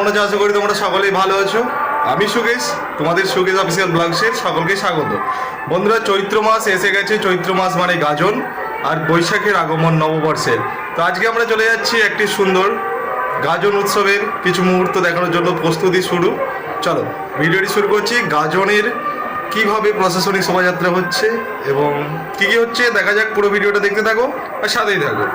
কেমন আছো আশা করি, তোমরা সকলেই ভালো আছো? আমি সুকেশ তোমাদের সুকেশ অফিসিয়াল ব্লগসের সকলকে স্বাগত। বন্ধুরা, চৈত্র মাস এসে গেছে, চৈত্র মাস মানে গাজন আর বৈশাখের আগমন নববর্ষের তো আজকে আমরা চলে যাচ্ছি একটি সুন্দর গাজন উৎসবের কিছু মুহূর্ত দেখানোর জন্য প্রস্তুতি শুরু। চলো, ভিডিওটি শুরু করছি। গাজনের কীভাবে প্রশাসনিক শোভাযাত্রা হচ্ছে এবং কী কী হচ্ছে, দেখা যাক পুরো ভিডিওটা দেখতে থাকো আর সাথেই থাকো।